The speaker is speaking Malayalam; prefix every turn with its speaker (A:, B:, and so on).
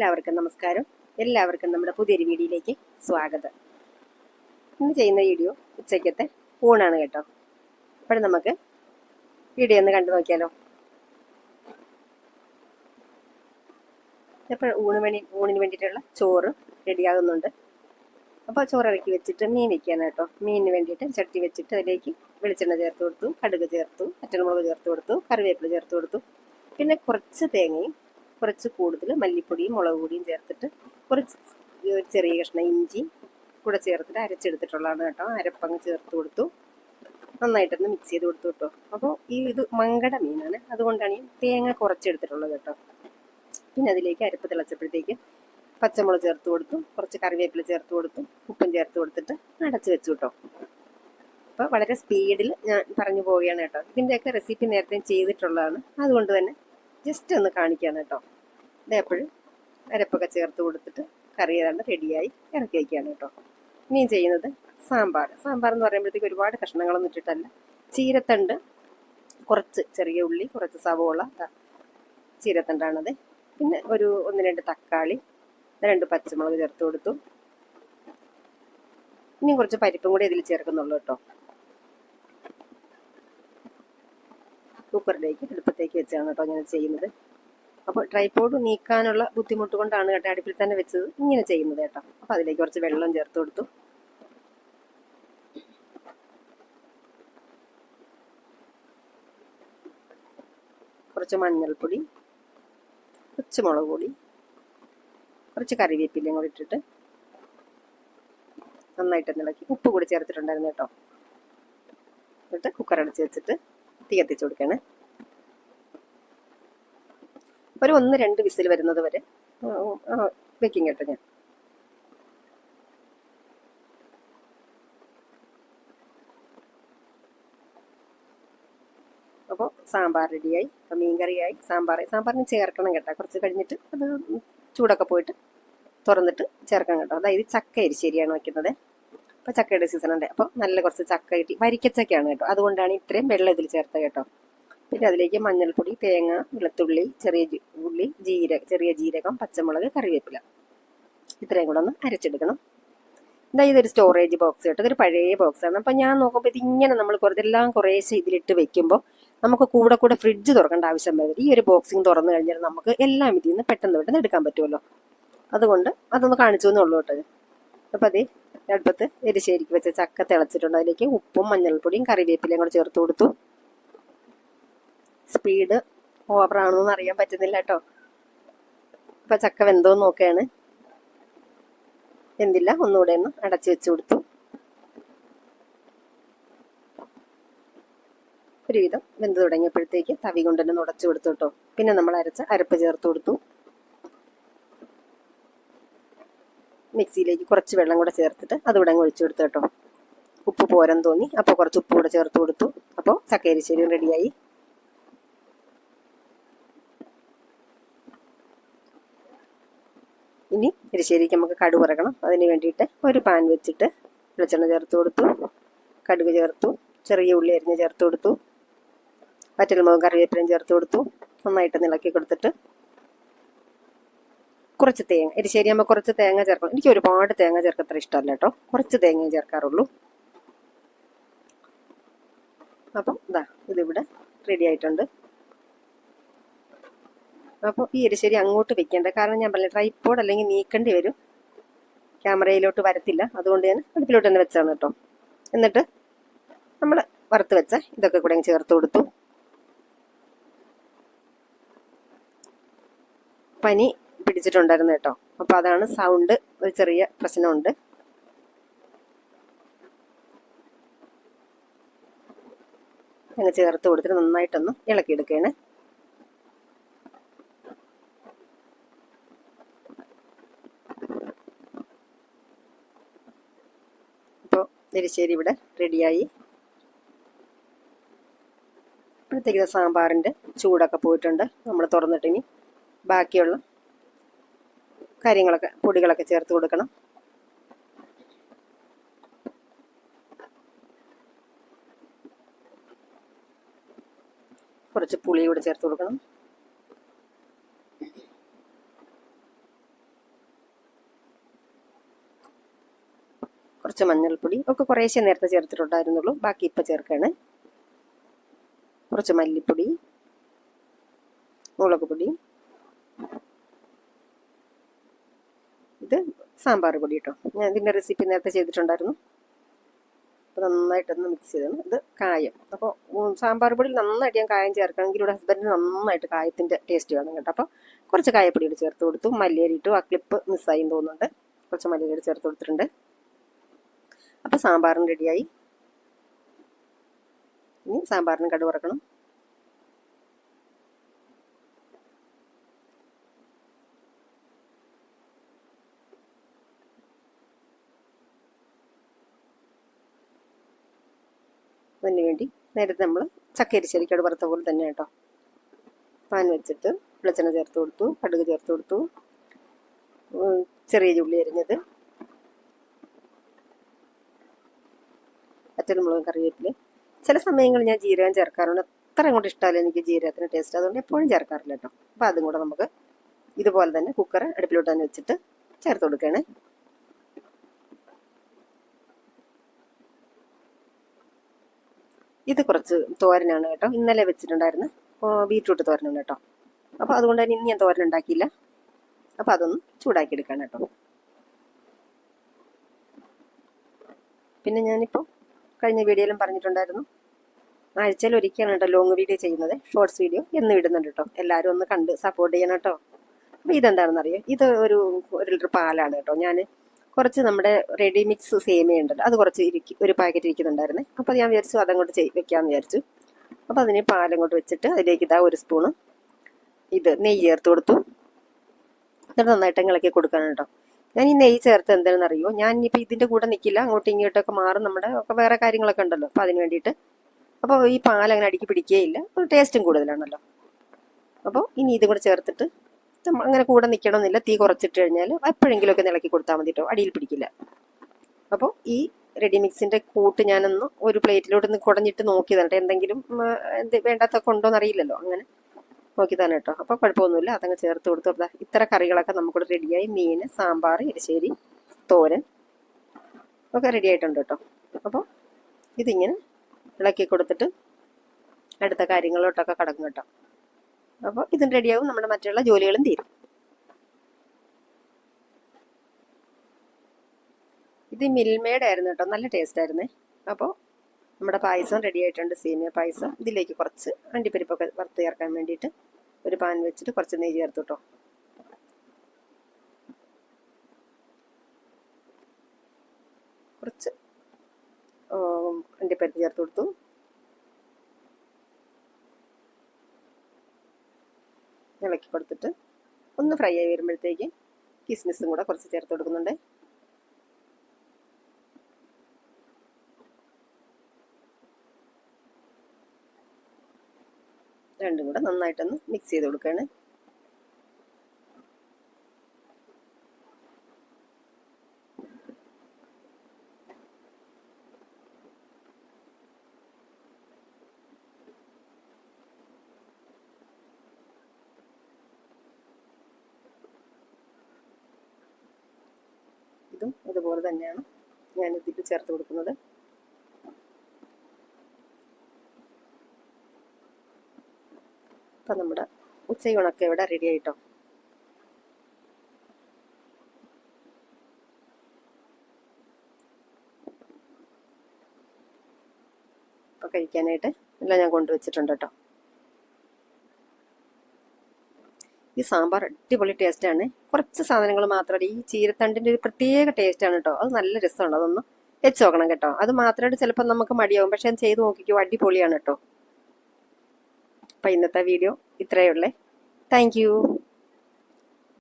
A: എല്ലാവർക്കും നമസ്കാരം. എല്ലാവർക്കും നമ്മുടെ പുതിയൊരു വീഡിയോയിലേക്ക് സ്വാഗതം. ഇന്ന് ചെയ്യുന്ന വീഡിയോ ഉച്ചയ്ക്കത്തെ ഊണാണ് കേട്ടോ. അപ്പോൾ നമുക്ക് വീഡിയോ ഒന്ന് കണ്ടു നോക്കിയാലോ? ഇപ്പോൾ ഊണ് വേണ്ടി ഊണിന് വേണ്ടിയിട്ടുള്ള ചോറ് റെഡിയാകുന്നുണ്ട്. അപ്പോൾ ചോറ് ഇറക്കി വെച്ചിട്ട് മീൻ വെക്കുകയാണ് കേട്ടോ. മീനിന് വേണ്ടിയിട്ട് ചട്ടി വെച്ചിട്ട് അതിലേക്ക് വെളിച്ചെണ്ണ ചേർത്ത് കൊടുത്തു കടുക് ചേർത്തു അറ്റൻമുളക് ചേർത്ത് കൊടുത്തു കറിവേപ്പില ചേർത്ത് കൊടുത്തു. പിന്നെ കുറച്ച് തേങ്ങയും കുറച്ച് കൂടുതൽ മല്ലിപ്പൊടിയും മുളക് പൊടിയും ചേർത്തിട്ട് കുറച്ച് ഒരു ചെറിയ കഷ്ണം ഇഞ്ചി കൂടെ ചേർത്തിട്ട് അരച്ചെടുത്തിട്ടുള്ളതാണ് കേട്ടോ. അരപ്പങ്ങ് ചേർത്ത് കൊടുത്തു. നന്നായിട്ടൊന്ന് മിക്സ് ചെയ്ത് കൊടുത്തു കേട്ടോ. അപ്പോൾ ഈ ഇത് മങ്കട മീനാണ്. അതുകൊണ്ടാണ് ഈ തേങ്ങ കുറച്ചെടുത്തിട്ടുള്ളത് കേട്ടോ. പിന്നെ അതിലേക്ക് അരപ്പ് തിളച്ചപ്പോഴത്തേക്ക് പച്ചമുളക് ചേർത്ത് കൊടുത്തു. കുറച്ച് കറിവേപ്പില ചേർത്ത് കൊടുത്തു. ഉപ്പും ചേർത്ത് കൊടുത്തിട്ട് അടച്ച് വെച്ചു കേട്ടോ. അപ്പോൾ വളരെ സ്പീഡിൽ ഞാൻ പറഞ്ഞു പോവുകയാണ് കേട്ടോ. ഇതിന്റെയൊക്കെ റെസിപ്പി നേരത്തെ ചെയ്തിട്ടുള്ളതാണ്. അതുകൊണ്ട് തന്നെ ജസ്റ്റ് ഒന്ന് കാണിക്കാൻ കേട്ടോ. ഇതേപ്പോഴും അരപ്പൊക്കെ ചേർത്ത് കൊടുത്തിട്ട് കറി ഏതാണ്ട് റെഡിയായി ഇറക്കി വയ്ക്കുകയാണ് കേട്ടോ. ഇനിയും ചെയ്യുന്നത് സാമ്പാർ. സാമ്പാർ എന്ന് പറയുമ്പോഴത്തേക്ക് ഒരുപാട് കഷ്ണങ്ങളൊന്നും ഇട്ടിട്ടല്ല. ചീരത്തണ്ട് കുറച്ച് ചെറിയ ഉള്ളി കുറച്ച് സവോള ചീരത്തണ്ടാണത്. പിന്നെ ഒരു ഒന്ന് രണ്ട് തക്കാളി രണ്ട് പച്ചമുളക് ചേർത്ത് കൊടുത്തു. ഇനി കുറച്ച് പരിപ്പും കൂടി ഇതിൽ ചേർക്കുന്നുള്ളൂ കേട്ടോ. കുക്കറിലേക്ക് അടുപ്പത്തേക്ക് വെച്ചാണ് കേട്ടോ ഞാൻ ചെയ്യുന്നത്. അപ്പോൾ ട്രൈപോഡ് നീക്കാനുള്ള ബുദ്ധിമുട്ട് കൊണ്ടാണ് കേട്ടോ അടുപ്പിൽ തന്നെ വെച്ചത്. ഇങ്ങനെ ചെയ്യുന്നത് കേട്ടോ. അപ്പോൾ അതിലേക്ക് കുറച്ച് വെള്ളം ചേർത്ത് കൊടുത്തു. കുറച്ച് മഞ്ഞൾപ്പൊടി കുറച്ച് മുളക് പൊടി കുറച്ച് കറിവേപ്പിലയും കൂടി ഇട്ടിട്ട് നന്നായിട്ട് ഇളക്കി. ഉപ്പ് കൂടി ചേർത്തിട്ടുണ്ടായിരുന്നു കേട്ടോ. എന്നിട്ട് കുക്കർ അടച്ച് വെച്ചിട്ട് തീ കത്തിച്ചു കൊടുക്കണേ. ഒരു ഒന്ന് രണ്ട് വിസിൽ വരുന്നത് വരെ. വെക്കും കേട്ടോ ഞാൻ. അപ്പോൾ സാമ്പാർ റെഡിയായി അപ്പോൾ മീൻകറിയായി സാമ്പാർ സാമ്പാറിന് ചേർക്കണം കേട്ടോ. കുറച്ച് കഴിഞ്ഞിട്ട് അത് ചൂടൊക്കെ പോയിട്ട് തുറന്നിട്ട് ചേർക്കണം കേട്ടോ. അതായത് ചക്ക എരിശ്ശേരിയാണ് വയ്ക്കുന്നത്. അപ്പോൾ ചക്കയുടെ സീസൺ ഉണ്ട്. അപ്പോൾ നല്ല കുറച്ച് ചക്ക കിട്ടി. വരിക്കച്ചക്കയാണ് കേട്ടോ. അതുകൊണ്ടാണ് ഇത്രയും വെള്ളം ഇതിൽ ചേർത്തത് കേട്ടോ. പിന്നെ അതിലേക്ക് മഞ്ഞൾപ്പൊടി തേങ്ങ വെളുത്തുള്ളി ചെറിയ ഉള്ളി ജീര ചെറിയ ജീരകം പച്ചമുളക് കറിവേപ്പില. ഇത്രയും കൂടെ ഒന്ന് അരച്ചെടുക്കണം. ഇതാ ഇതൊരു സ്റ്റോറേജ് ബോക്സ് കേട്ടോ. ഇതൊരു പഴയ ബോക്സാണ് അപ്പം ഞാൻ നോക്കുമ്പോൾ ഇതിങ്ങനെ നമ്മൾ കുറച്ചെല്ലാം കുറേശ്ശെ ഇതിലിട്ട് വെക്കുമ്പോൾ നമുക്ക് കൂടെ കൂടെ ഫ്രിഡ്ജ് തുറക്കേണ്ട ആവശ്യം വരും ഈ ഒരു ബോക്സിങ് തുറന്നു കഴിഞ്ഞാൽ നമുക്ക് എല്ലാം ഇതിൽ നിന്ന് പെട്ടെന്ന് പെട്ടെന്ന് എടുക്കാൻ പറ്റുമല്ലോ. അതുകൊണ്ട് അതൊന്ന് കാണിച്ചു എന്നുള്ളൂ കേട്ടോ അപ്പം അതേ അടുപ്പത്ത് എരിശേരിക്ക് വെച്ച ചക്ക തിളച്ചിട്ടുണ്ട്. അതിലേക്ക് ഉപ്പും മഞ്ഞൾപ്പൊടിയും കറിവേപ്പിലയും കൂടെ ചേർത്ത് കൊടുത്തു. സ്പീഡ് ഓവറാണോന്ന് അറിയാൻ പറ്റുന്നില്ല കേട്ടോ. ഇപ്പൊ ചക്ക വെന്തോ നോക്കുകയാണ്. എന്തില്ല ഒന്നുകൂടെ ഒന്ന് അടച്ചു വെച്ച് കൊടുത്തു. ഒരുവിധം വെന്ത് തുടങ്ങിയപ്പോഴത്തേക്ക് തവി കൊണ്ട് തന്നെ ഉടച്ചു കൊടുത്തു കേട്ടോ. പിന്നെ നമ്മൾ അരച്ച അരപ്പ് ചേർത്ത് കൊടുത്തു. മിക്സിയിലേക്ക് കുറച്ച് വെള്ളം കൂടെ ചേർത്തിട്ട് അതിവിടെ അങ്ങ് ഒഴിച്ചു കൊടുത്തു കേട്ടോ. ഉപ്പ് പോരാൻ തോന്നി. അപ്പോൾ കുറച്ച് ഉപ്പ് കൂടെ ചേർത്ത് കൊടുത്തു. അപ്പോൾ ചക്കേരിശ്ശേരിയും റെഡിയായി ഇനി എരിശ്ശേരിക്ക് നമുക്ക് കടുക് ഇറക്കണം അതിന് വേണ്ടിയിട്ട് ഒരു പാൻ വെച്ചിട്ട് വെളിച്ചെണ്ണ ചേർത്ത് കൊടുത്തു. കടുക് ചേർത്തു. ചെറിയ ഉള്ളി അരിഞ്ഞ് ചേർത്ത് കൊടുത്തു. വറ്റൽമുളകും കറിവേപ്പിലയും ചേർത്ത് കൊടുത്തു. നന്നായിട്ട് ഇളക്കി കൊടുത്തിട്ട് കുറച്ച് തേങ്ങ എരിശ്ശേരി ആകുമ്പോൾ കുറച്ച് തേങ്ങ ചേർക്കണം. എനിക്ക് ഒരുപാട് തേങ്ങ ചേർക്കത്ര ഇഷ്ടമല്ല കേട്ടോ. കുറച്ച് തേങ്ങയും ചേർക്കാറുള്ളൂ. അപ്പം ഇതാ ഇതിവിടെ റെഡി ആയിട്ടുണ്ട്. അപ്പോൾ ഈ എരിശ്ശേരി അങ്ങോട്ട് വെക്കേണ്ട. കാരണം ഞാൻ പറഞ്ഞ ട്രൈപ്പോഡ് അല്ലെങ്കിൽ നീക്കേണ്ടി വരും. ക്യാമറയിലോട്ട് വരത്തില്ല. അതുകൊണ്ട് ഞാൻ അടുപ്പിലോട്ട് തന്നെ വെച്ചാണ് കേട്ടോ. എന്നിട്ട് നമ്മൾ വറുത്ത് വെച്ച ഇതൊക്കെ കൂടെ ചേർത്ത് കൊടുത്തു. പനി പിടിച്ചിട്ടുണ്ടായിരുന്നു കേട്ടോ. അപ്പോൾ അതാണ് സൗണ്ട് ഒരു ചെറിയ പ്രശ്നമുണ്ട്. അങ്ങ് ചേർത്ത് കൊടുത്തിട്ട് നന്നായിട്ടൊന്ന് ഇളക്കിയെടുക്കുകയാണ്. ഇപ്പോൾ എരിശ്ശേരി ഇവിടെ റെഡിയായി ഇപ്പോഴത്തേക്ക് സാമ്പാറിന്റെ ചൂടൊക്കെ പോയിട്ടുണ്ട്. നമ്മൾ തുറന്നിട്ടിനി ബാക്കിയുള്ള കാര്യങ്ങളൊക്കെ പൊടികളൊക്കെ ചേർത്ത് കൊടുക്കണം. കുറച്ച് പുളി കൂടെ ചേർത്ത് കൊടുക്കണം. കുറച്ച് മഞ്ഞൾപ്പൊടി ഒക്കെ കുറേശ്ശെ നേരത്തെ ചേർത്തിട്ടുണ്ടായിരുന്നുള്ളൂ. ബാക്കി ഇപ്പം ചേർക്കുകയാണ് കുറച്ച് മല്ലിപ്പൊടി മുളക് പൊടി ഇത് സാമ്പാർ പൊടി കേട്ടോ ഞാൻ ഇതിന്റെ റെസിപ്പി നേരത്തെ ചെയ്തിട്ടുണ്ടായിരുന്നു. അപ്പോൾ നന്നായിട്ടൊന്ന് മിക്സ് ചെയ്താണ്. ഇത് കായം. അപ്പോൾ സാമ്പാർ പൊടിയിൽ നന്നായിട്ട് ഞാൻ കായം ചേർക്കണമെങ്കിൽ ഇവിടെ ഹസ്ബൻഡിന് നന്നായിട്ട് കായത്തിന്റെ ടേസ്റ്റ് വേണം കേട്ടോ. അപ്പോൾ കുറച്ച് കായപ്പൊടിയോട് ചേർത്ത് കൊടുത്തു. മല്ലിയരി ഇട്ടു. ആ ക്ലിപ്പ് മിസ്സായി തോന്നുന്നുണ്ട്. കുറച്ച് മല്ലിയരി ചേർത്ത് കൊടുത്തിട്ടുണ്ട്. അപ്പോൾ സാമ്പാറിന് റെഡിയായി ഇനി സാമ്പാറിന് കടുക് അതിന് വേണ്ടി നേരത്തെ നമ്മൾ ചക്കരിശ്ശേരി കടുക് വറുത്ത പോലെ തന്നെ കേട്ടോ. പാൻ വെച്ചിട്ട് വെളിച്ചെണ്ണ ചേർത്ത് കൊടുത്തു കടുക് ചേർത്ത് കൊടുത്തു. ചെറിയ ചുള്ളി അരിഞ്ഞത്. അച്ചൽമുളകും കറിവേപ്പിൽ ചില സമയങ്ങളിൽ ഞാൻ ജീരകം ചേർക്കാറുണ്ട്. അത്ര അങ്ങോട്ട് ഇഷ്ടമല്ല എനിക്ക് ജീരകത്തിന് ടേസ്റ്റ് അതുകൊണ്ട് എപ്പോഴും ചേർക്കാറില്ല കേട്ടോ. അപ്പോൾ അതും കൂടെ നമുക്ക് ഇതുപോലെ തന്നെ കുക്കർ അടുപ്പിലോട്ട് തന്നെ വെച്ചിട്ട് ചേർത്ത് കൊടുക്കണേ ഇത് കുറച്ച് തോരനാണ് കേട്ടോ. ഇന്നലെ വെച്ചിട്ടുണ്ടായിരുന്നു ബീട്രൂട്ട് തോരനാണ് കേട്ടോ. അപ്പോൾ അതുകൊണ്ട് തന്നെ ഇനി ഞാൻ തോരൻ ഉണ്ടാക്കിയില്ല. അപ്പോൾ അതൊന്ന് ചൂടാക്കി എടുക്കണം കേട്ടോ. പിന്നെ ഞാനിപ്പോൾ കഴിഞ്ഞ വീഡിയോയിലും പറഞ്ഞിട്ടുണ്ടായിരുന്നു. ആഴ്ചയിൽ ഒരിക്കലാണ് കേട്ടോ ലോങ് വീഡിയോ ചെയ്യുന്നത്. ഷോർട്സ് വീഡിയോ എന്ന് ഇടുന്നുണ്ട് കേട്ടോ. എല്ലാവരും ഒന്ന് കണ്ട് സപ്പോർട്ട് ചെയ്യണം കേട്ടോ. അപ്പോൾ ഇതെന്താണെന്ന് അറിയോ ഇത് ഒരു ഒരു ലിറ്റർ പാലാണ് കേട്ടോ. ഞാൻ കുറച്ച് നമ്മുടെ റെഡി മിക്സ് സേമിയ ഉണ്ടല്ലോ. അത് കുറച്ച് ഇരിക്കും ഒരു പാക്കറ്റ് ഇരിക്കുന്നുണ്ടായിരുന്നേ. അപ്പോൾ ഞാൻ വിചാരിച്ചു അതങ്ങോട്ട് ചെയ് വെക്കാമെന്ന് വിചാരിച്ചു. അപ്പോൾ അതിന് പാലങ്ങോട്ട് വെച്ചിട്ട് അതിലേക്ക് ഇതാ ഒരു സ്പൂണ് ഇത് നെയ്യ് ചേർത്ത് കൊടുത്തു. എന്നിട്ട് നന്നായിട്ട് ഇളക്കി കൊടുക്കണം കേട്ടോ. ഞാൻ ഈ നെയ്യ് ചേർത്ത് എന്താണെന്ന് അറിയോ? ഞാൻ ഇനിയിപ്പോൾ ഇതിന്റെ കൂടെ നിൽക്കില്ല അങ്ങോട്ടും ഇങ്ങോട്ടൊക്കെ മാറും നമ്മുടെ ഒക്കെ വേറെ കാര്യങ്ങളൊക്കെ ഉണ്ടല്ലോ. അപ്പോൾ അതിന് വേണ്ടിയിട്ട്. അപ്പോൾ ഈ പാൽ അങ്ങനെ അടുക്കി പിടിക്കുകയില്ല ടേസ്റ്റും കൂടുതലാണല്ലോ. അപ്പോൾ ഇനി ഇതും കൂടെ ചേർത്തിട്ട് അങ്ങനെ കൂടെ നിൽക്കണമെന്നില്ല തീ കുറച്ചിട്ട് കഴിഞ്ഞാൽ എപ്പോഴെങ്കിലുമൊക്കെ ഇളക്കി കൊടുത്താൽ മതി കേട്ടോ അടിയിൽ പിടിക്കില്ല. അപ്പോൾ ഈ റെഡി മിക്സിന്റെ കൂട്ട് ഞാനൊന്ന് ഒരു പ്ലേറ്റിലോട്ട് ഒന്ന് കുടഞ്ഞിട്ട് നോക്കിയതാണ് എന്തെങ്കിലും എന്ത് വേണ്ടാത്തൊക്കെ ഉണ്ടോ എന്നറിയില്ലല്ലോ അങ്ങനെ നോക്കിയതാണ് കേട്ടോ അപ്പോൾ കുഴപ്പമൊന്നുമില്ല. അതങ്ങ് ചേർത്ത് കൊടുത്തു. ഇത്ര കറികളൊക്കെ നമുക്കിവിടെ റെഡിയായി. മീൻ സാമ്പാർ എരിശ്ശേരി തോരൻ ഒക്കെ റെഡി ആയിട്ടുണ്ട് കേട്ടോ അപ്പോൾ ഇതിങ്ങനെ ഇളക്കി കൊടുത്തിട്ട് അടുത്ത കാര്യങ്ങളിലോട്ടൊക്കെ കടക്കും കേട്ടോ അപ്പോൾ ഇതും റെഡിയാവും നമ്മുടെ മറ്റുള്ള ജോലികളും തീരും. ഇത് മിൽമേഡ് ആയിരുന്നു കേട്ടോ. നല്ല ടേസ്റ്റ് ആയിരുന്നേ. അപ്പോൾ നമ്മുടെ പായസം റെഡി ആയിട്ടുണ്ട്. സേമിയ പായസം. ഇതിലേക്ക് കുറച്ച് അണ്ടിപ്പരിപ്പൊക്കെ വറുത്ത് ചേർക്കാൻ വേണ്ടിയിട്ട് ഒരു പാൻ വെച്ചിട്ട് കുറച്ച് നെയ്യ് ചേർത്ത് കേട്ടോ കുറച്ച് അണ്ടിപ്പരിപ്പ് ചേർത്ത് കൊടുത്തു. ഇളക്കി കൊടുത്തിട്ട് ഒന്ന് ഫ്രൈ ആയി വരുമ്പോഴത്തേക്ക് കിസ്മിസും കൂടെ കുറച്ച് ചേർത്ത് കൊടുക്കുന്നുണ്ട്. രണ്ടും കൂടെ നന്നായിട്ടൊന്ന് മിക്സ് ചെയ്ത് കൊടുക്കുകയാണ്. ഇതും ഇതുപോലെ തന്നെയാണ് ഞാൻ ഇതിൽ ചേർത്ത് കൊടുക്കുന്നത്. അപ്പം നമ്മുടെ ഉച്ചയൂണൊക്കെ ഇവിടെ റെഡി ആയിട്ടോ? അപ്പോൾ കഴിക്കാനായിട്ട് എല്ലാം ഞാൻ കൊണ്ടുവച്ചിട്ടുണ്ട് കേട്ടോ. ഈ സാമ്പാർ അടിപൊളി ടേസ്റ്റാണ് കുറച്ച് സാധനങ്ങൾ മാത്രമല്ല ഈ ചീരത്തണ്ടിന്റെ ഒരു പ്രത്യേക ടേസ്റ്റാണ് കേട്ടോ അത് നല്ല രസമാണ്. അതൊന്ന് വെച്ച് നോക്കണം കേട്ടോ. അത് മാത്രമായിട്ട് ചിലപ്പോൾ നമുക്ക് മടിയാവും. പക്ഷെ അത് ചെയ്ത് നോക്കിക്കോ അടിപൊളിയാണ് കേട്ടോ അപ്പം ഇന്നത്തെ വീഡിയോ ഇത്രയേ ഉള്ളേ. താങ്ക്